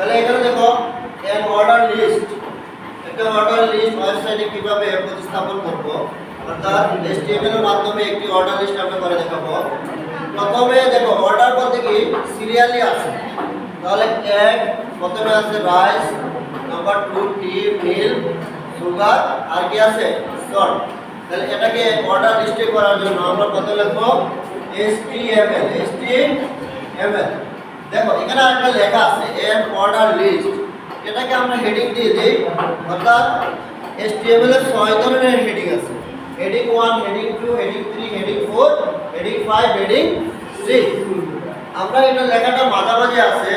তাহলে এখানে দেখো এন অর্ডার লিস্ট একটা অর্ডার লিস্ট ওয়েবসাইটে কীভাবে প্রতিস্থাপন করব? অর্থাৎ এর মাধ্যমে একটি অর্ডার লিস্ট আমরা করে দেখাবো। প্রথমে দেখো অর্ডার বলতে কি? সিরিয়ালি আছে। তাহলে এক প্রথমে আছে rice number two tea milk sugar আর কি আছে? সল্ট তাহলে এটাকে অর্ডার লিস্টে করার জন্য আমরা প্রথমে লিখব? HTML HTML দেখো, এখানে একটা লেখা আছে এন অর্ডার লিস্ট এটাকে আমরা হেডিং দিয়ে দিই, অর্থাৎ HTML এর ছয় ধরনের হেডিং আছে। Heading one heading two heading three heading four heading five heading six আমরা এটা লেখাটা মাঝামাঝি আছে,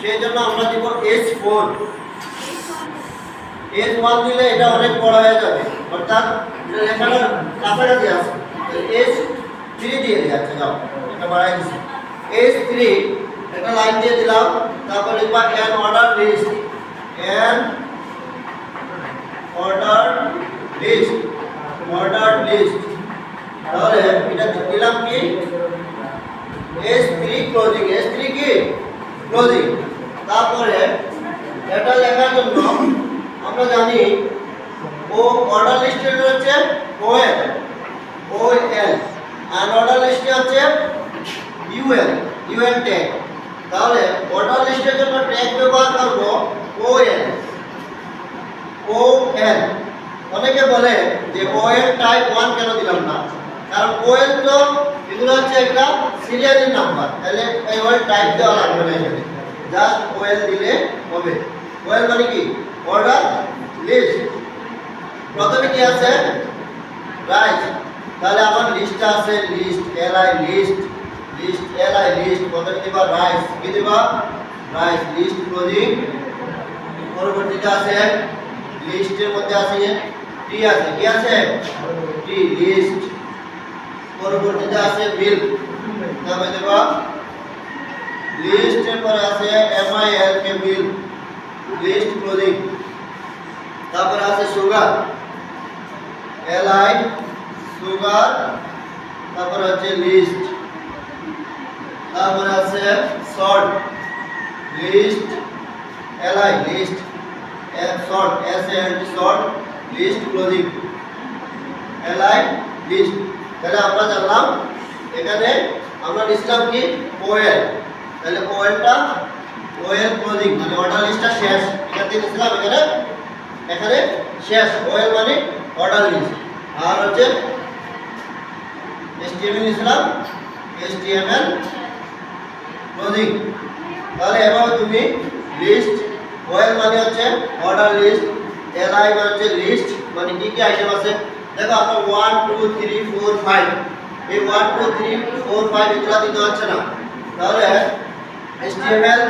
সেই জন্য আমরা দিব এস ফোর এস ওয়ান দিলে এটা অনেক বড় হয়ে যাবে, অর্থাৎ এটা লেখাটা কাছাকাছি আছে। এস থ্রি দিয়ে দিই আচ্ছা যাও, এটা বাড়াই দিচ্ছি। এস থ্রি একটা লাইন দিয়ে দিলাম। তারপর লিখবা an order list an order list order list তাহলে এটা দিলাম কি? S three closing S three কি? ক্লোজিং তারপরে এটা লেখার জন্য আমরা জানি ও অর্ডার লিস্টে রয়েছে ওএল ও এল আর অর্ডার লিস্টে হচ্ছে ইউএল ইউএল ট্যাগ তাহলে অর্ডার লিস্টের জন্য ট্যাগ ব্যবহার করব ও এল ও এল অনেকে বলে যে ও এল টাইপ ওয়ান কেন দিলাম না? কারণ ও এল তো এগুলো হচ্ছে একটা সিরিয়ালি নাম্বার তাহলে এই ওয়েল টাইপ দেওয়া লাগবে না এখানে। জাস্ট ও এল দিলে হবে। ও এল মানে কি? অর্ডার লিস্ট প্রথমে কি আছে? রাইট তাহলে আমার লিস্ট আছে list L I list list L I list প্রথমে দিবা রাইস কি দিবা? রাইস লিস্ট ক্লোজিং পরবর্তীতে আছে লিস্টের মধ্যে আছে টি আছে, কি আছে? টি লিস্ট পরবর্তীতে আছে বিল তারপরে দেবা? লিস্টের পরে আছে M I L K bill list closing তারপরে আছে সুগার এল আই সুগার তারপরে হচ্ছে লিস্ট তারপরে আছে salt list L I list salt S L salt list closing L I list তাহলে আমরা জানলাম এখানে আমরা লিখলাম কি? ওয়েল তাহলে ওয়েলটা ওয়েল ক্লোজিং মানে অর্ডার লিস্টটা শেষ। এখান থেকে লিখলাম এখানে এখানে শেষ। ওয়েল মানে অর্ডার লিস্ট আর হচ্ছে HTML লিখলাম। HTML ক্লোজিং তাহলে এভাবে তুমি লিস্ট ওয়েল মানে হচ্ছে অর্ডার লিস্ট এলআই মানে হচ্ছে লিস্ট মানে কি কি আইটেম আছে? দেখো আপনার one two three four five এই one two three four five এগুলো দিতে হচ্ছে না। তাহলে HTML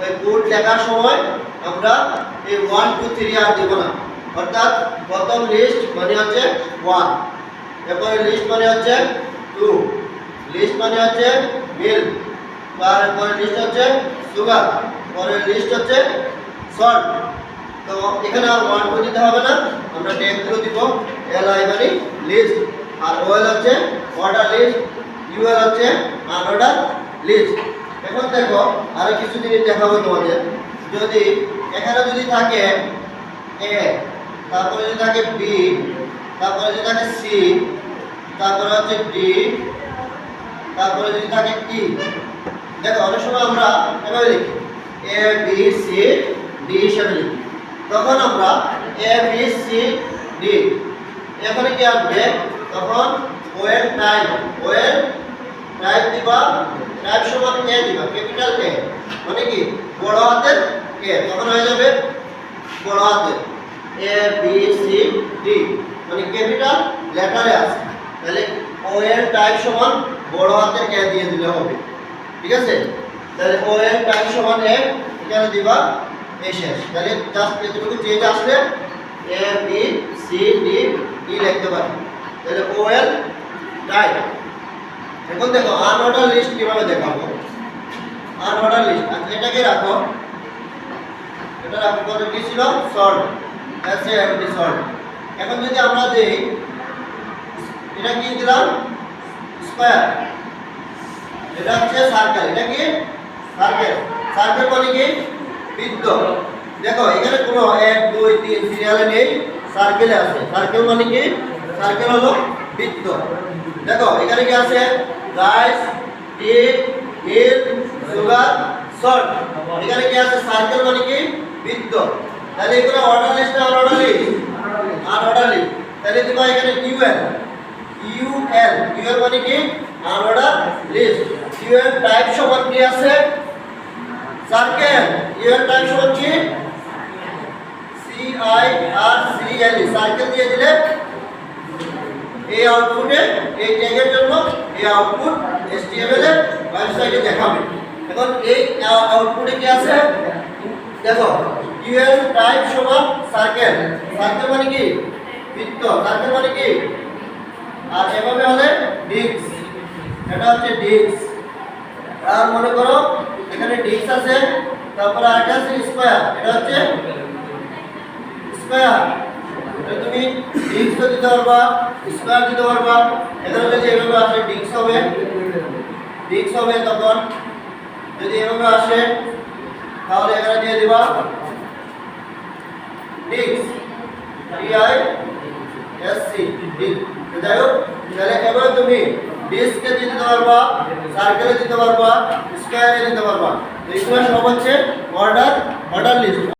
ওই কোড লেখার সময় আমরা এই ওয়ান টু থ্রি আর দেবো না। অর্থাৎ প্রথম লিস্ট মানে হচ্ছে ওয়ান এরপরে লিস্ট মানে হচ্ছে টু লিস্ট মানে হচ্ছে মিল তারপরে লিস্ট হচ্ছে সুগার পরে লিস্ট হচ্ছে সল্ট তো এখানে আর ওয়ান টু দিতে হবে না, আমরা ট্যাগগুলো দিব এল আই মানে লিস্ট আর ওয়েল হচ্ছে অর্ডার লিস্ট ইউএল হচ্ছে আনঅর্ডার লিস্ট এখন দেখো, আরও কিছু জিনিস দেখাবো তোমাদের। যদি এখানে যদি থাকে এ তারপরে যদি থাকে বি তারপরে যদি থাকে সি তারপরে হচ্ছে ডি তারপরে যদি থাকে ই দেখো, অনেক সময় আমরা এভাবে লিখি এ বি সি ডি হিসাবে লিখি। তখন আমরা এ বি সি ডি এখানে কি আসবে? তখন ওয়েল টাইপ ওয়েল টাইপ দিবা টাইপ সমান এ দিবা, ক্যাপিটাল এ মানে কি? বড় হাতের এ তখন হয়ে যাবে বড় হাতের এ বি সি ডি মানে ক্যাপিটাল লেটারে আছে। তাহলে ও এর টাইপ সমান বড় হাতের এ দিয়ে দিলে হবে। ঠিক আছে? তাহলে ও এর টাইপ সমান এ এখানে দিবা এ শেষ। তাহলে জাস্ট এতটুকু চেঞ্জ আসবে A B C D E লিখতে পারি। তাহলে ও এল টাইপ এখন দেখো আনঅর্ডার লিস্ট কীভাবে দেখাবো? আনঅর্ডার লিস্ট এটাকে রাখো। এটা রাখো কত কি ছিল? Short S A M D short এখন যদি আমরা দেই, এটা কি দিলাম? স্কয়ার এটা হচ্ছে সার্কেল এটা কি? সার্কেল সার্কেল মানে কি? বৃত্ত। দেখো, এখানে কোনো এক, দুই, তিন সিরিয়ালে নেই সার্কেলে আছে। সার্কেল মানে কি? সার্কেল হলো বৃত্ত। দেখো, এখানে কি আছে? রাইস হিল সুগার সল্ট এখানে কি আছে? সার্কেল মানে কি? বৃত্ত। তাহলে এগুলো অর্ডার লিস্ট আর অর্ডার লিস্ট লিস্ট তাহলে দিবা এখানে কিউএল ইউএল ইউএল মানে কি? আর অর্ডার ইউএল টাইপ সমান কি আছে? সার্কেল ইউএল টাইপ সমান কি? C I R C L দিয়ে দিলে এই আউটপুটে এই ট্যাগের জন্য এই আউটপুট HTML এর ওয়েবসাইটে দেখাবে। এখন এই আউটপুটে কি আছে? দেখো ইউএল টাইপ সমান সার্কেল সার্কেল মানে কি? বৃত্ত। সার্কেল মানে কি? আর এভাবে হলে ডিস্ক। এটা হচ্ছে ডিস্ক। আর মনে করো, এখানে ডিস্ক আছে, তারপরে আরেকটা আছে স্কোয়ার এটা হচ্ছে স্কোয়ার তুমি ডিস্ক দিতে পারবা স্কোয়ার দিতে পারবা। এখানে যদি এভাবে আসে ডিস্ক হবে ডিস্ক হবে তখন। যদি এভাবে আসে, তাহলে এখানে দিয়ে দিবা disc D I S C যাই হোক, তাহলে এবার তুমি ডিস্কে দিতে পারবা, সার্কেলে দিতে পারবা, স্কোয়ারে দিতে পারবা। তো সব হচ্ছে অর্ডার অর্ডার লিস্ট